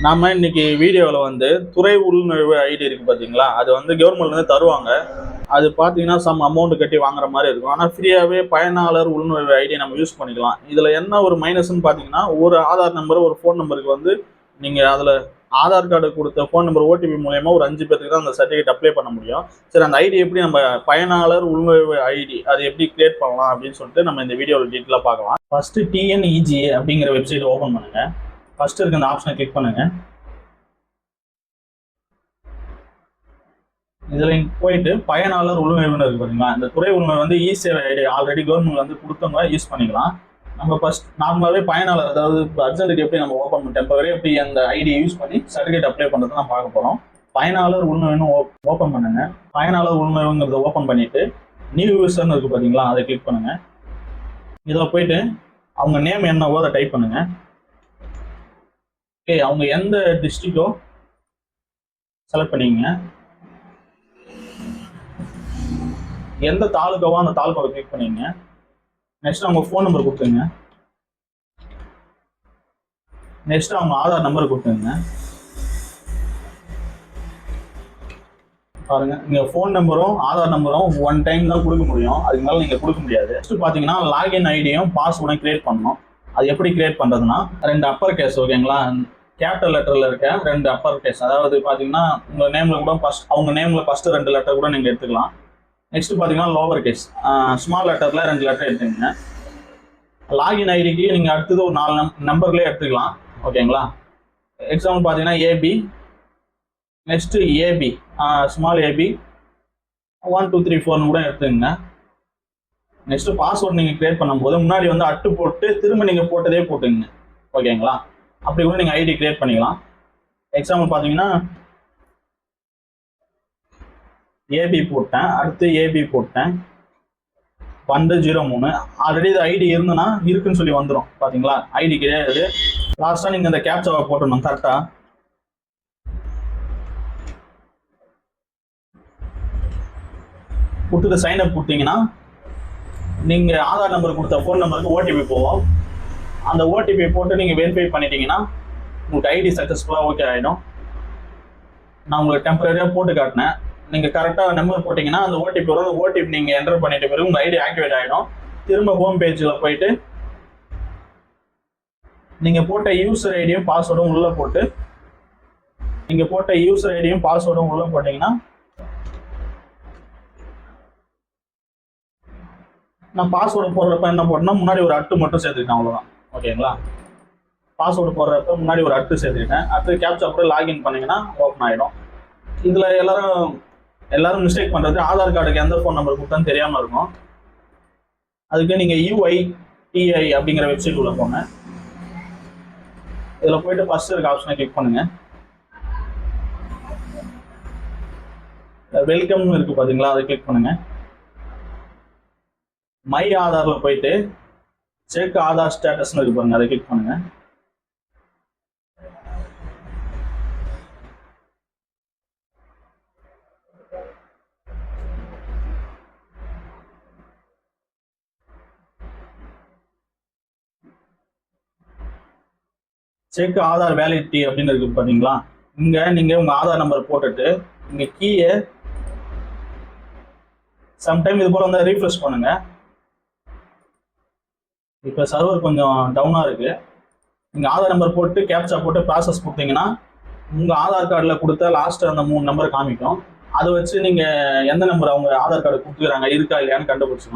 நாம இன்னைக்கு வீடியோவில் வந்து துறை உள்நுழைவு ஐடி இருக்கு பார்த்தீங்களா அது வந்து கவர்மெண்ட்ல இருந்து தருவாங்க. அது பார்த்தீங்கன்னா சம் அமௌண்ட் கட்டி வாங்குற மாதிரி இருக்கும். ஆனால் ஃப்ரீயாகவே பயனாளர் உள்நுழைவு ஐடி நம்ம யூஸ் பண்ணிக்கலாம். இதில் என்ன ஒரு மைனஸ்னு பார்த்தீங்கன்னா ஒரு ஆதார் நம்பர் ஒரு ஃபோன் நம்பருக்கு வந்து நீங்கள் அதில் ஆதார் கார்டு கொடுத்த ஃபோன் நம்பர் ஓடிபி மூலயமா ஒரு அஞ்சு பேருக்கு தான் அந்த சர்டிஃபிகேட் அப்ளை பண்ண முடியும். சரி அந்த ஐடி எப்படி நம்ம பயனாளர் உள்நுழைவு ஐடி அது எப்படி கிரியேட் பண்ணலாம் அப்படின்னு சொல்லிட்டு நம்ம இந்த வீடியோவில் டீட்டெயிலாக பார்க்கலாம். First T N E G A அப்படிங்கிற வெப்சைட் ஓப்பன் பண்ணுங்க. ஃபர்ஸ்ட் இருக்க அந்த ஆப்ஷனை கிளிக் பண்ணுங்க. இதில் போயிட்டு பயனாளர் உள்நுழைவுன்னு இருக்கு பாத்தீங்களா? இந்த துறை உள்நுழைவு வந்து இ சேவை ஐடி ஆல்ரெடி கவர்மெண்ட் வந்து கொடுத்தவங்க யூஸ் பண்ணிக்கலாம். நம்ம ஃபர்ஸ்ட் நார்மலாகவே பயனாளர் அதாவது இப்போ அர்ஜென்ட்டுக்கு எப்படி நம்ம ஓப்பன் பண்ணி டெம்பரரி எப்படி அந்த ஐடியை யூஸ் பண்ணி சர்டிஃபிகேட் அப்ளை பண்ணுறது நம்ம பார்க்க போகிறோம் பயனாளர் உள்நுழைவுன்னு ஓப்பன் பண்ணுங்க. பயனாளர் உள்நுழைவுங்கிறத ஓப்பன் பண்ணிட்டு நியூ யூசர்னு இருக்கு பார்த்தீங்களா அதை கிளிக் பண்ணுங்க. இதில் போயிட்டு அவங்க நேம் என்னவோ அதை டைப் பண்ணுங்க. ஓகே அவங்க எந்த டிஸ்ட்ரிக்டோ செலக்ட் பண்ணிக்கங்க. எந்த தாலுக்காவோ அந்த தாலுக்காவை கிளிக் பண்ணிங்க நெக்ஸ்ட் அவங்க ஃபோன் நம்பர் கொடுத்துருங்க. நெக்ஸ்ட் அவங்க ஆதார் நம்பர் கொடுத்துருங்க. பாருங்க நீங்கள் ஃபோன் நம்பரும் ஆதார் நம்பரும் ஒன் டைம் தான் கொடுக்க முடியும். அதுக்கு மேலே நீங்கள் கொடுக்க முடியாது. நெக்ஸ்ட் பார்த்தீங்கன்னா லாகின் ஐடியும் பாஸ்வேர்டும் கிரியேட் பண்ணணும். அது எப்படி கிரியேட் பண்ணுறதுன்னா ரெண்டு அப்பர் கேஸ் ஓகேங்களா கேபிட்டல் லெட்டரில் இருக்க ரெண்டு அப்பர் கேஸ் அதாவது பார்த்தீங்கன்னா உங்கள் நேமில் கூட ஃபர்ஸ்ட் அவங்க நேமில் ஃபஸ்ட்டு ரெண்டு லெட்டர் கூட நீங்கள் எடுத்துக்கலாம். நெக்ஸ்ட் பார்த்தீங்கன்னா லோவர் கேஸ் ஸ்மால் லெட்டரில் ரெண்டு லெட்டர் எடுத்துக்கங்க. லாகின் ஐடிக்கு நீங்கள் அடுத்தது ஒரு நாலு நம் நம்பர்லேயே எடுத்துக்கலாம் ஓகேங்களா எக்ஸாம்பிள் பார்த்தீங்கன்னா AB next AB small AB one two three ஃபோர்னு கூட எடுத்துக்கங்க. நெக்ஸ்ட் பாஸ்வேர்ட் நீங்கள் கிரியேட் பண்ணும்போது முன்னாடி வந்து அட்டு போட்டு திரும்ப நீங்கள் போட்டதே போட்டுங்க ஓகேங்களா? அப்படி கூட நீங்கள் ஐடி கிரியேட் பண்ணிக்கலாம். எக்ஸாம்பிள் பார்த்தீங்கன்னா ஏபி போட்டேன். அடுத்து ஏபி போட்டேன். பன்னெண்டு ஜீரோ மூணு. ஆல்ரெடி இது ஐடி இருந்துன்னா இருக்குன்னு சொல்லி வந்துடும் பார்த்தீங்களா? ஐடி கிடையாது லாஸ்ட்டாக நீங்கள் இந்த கேப்சாவை போட்டணும் கரெக்டாக கொடுத்துட்டு சைன் அப் கொடுத்தீங்கன்னா நீங்கள் ஆதார் நம்பர் கொடுத்த ஃபோன் நம்பருக்கு ஓடிபி போவோம். அந்த ஓடிபி போட்டு நீங்கள் வெரிஃபை பண்ணிட்டீங்கன்னா உங்களுக்கு ஐடி சக்ஸஸ்ஃபுல்லாக ஓகே ஆகிடும் நான் உங்களுக்கு டெம்பரரியாக போட்டு காட்டினேன். நீங்கள் கரெக்டாக நம்பர் போட்டிங்கன்னா அந்த ஓடிபி வரும் அந்த ஓடிபி நீங்கள் என்டர் பண்ணிட்ட பிறகு உங்கள் ஐடி ஆக்டிவேட் ஆகிடும் திரும்ப ஹோம் பேஜில் போயிட்டு நீங்கள் போட்ட யூசர் ஐடியும் பாஸ்வேர்டும் உள்ளே போட்டு நீங்கள் போட்ட யூசர் ஐடியும் பாஸ்வேர்டும் உள்ளே போட்டிங்கன்னா நான் பாஸ்வேர்டு போடுறப்ப என்ன போட்டேன்னா முன்னாடி ஒரு அட்டு மட்டும் சேர்த்துக்கிட்டேன் அவ்வளோதான் ஓகேங்களா? பாஸ்வேர்டு போடுறப்ப முன்னாடி ஒரு அட்டு சேர்த்துக்கிட்டேன். அடுத்து கேப்சா கூட லாகின் பண்ணிங்கன்னா ஓப்பன் ஆகிடும் இதில் எல்லோரும் எல்லாரும் மிஸ்டேக் பண்ணுறது ஆதார் கார்டுக்கு எந்த ஃபோன் நம்பர் கொடுத்தான்னு தெரியாமல் இருக்கும். அதுக்கு நீங்கள் யூஐ டிஐ அப்படிங்கிற வெப்சைட் உள்ள போங்க. இதில் போயிட்டு ஃபர்ஸ்ட் இருக்க ஆப்ஷனை கிளிக் பண்ணுங்கள் வெல்கம்னு இருக்குது பார்த்தீங்களா அதை கிளிக் பண்ணுங்கள் மை ஆதார்ல போயிட்டு செக் ஆதார் ஸ்டேட்டஸ்னு இருக்கு பாருங்க. அதை கிளிக் பண்ணுங்க. செக் ஆதார் வேலிடிட்டி அப்படின்னு இருக்கு பாத்தீங்களா? இங்க நீங்க உங்க ஆதார் நம்பர் போட்டுட்டு இங்க கீயை சம்டைம் இது போல வந்து ரீஃப்ரெஷ் பண்ணுங்க. இப்போ சர்வர் கொஞ்சம் டவுனாக இருக்கு. நீங்கள் ஆதார் நம்பர் போட்டு கேப்சா போட்டு ப்ராசஸ் கொடுத்தீங்கன்னா உங்கள் ஆதார் கார்டில் கொடுத்த லாஸ்ட் அந்த மூணு நம்பர் காமிக்கும். அதை வச்சு நீங்கள் எந்த நம்பர் அவங்க ஆதார் கார்டு கொடுத்துக்கிறாங்க இருக்கா இல்லையான்னு கண்டுபிடிச்சிக்கணும்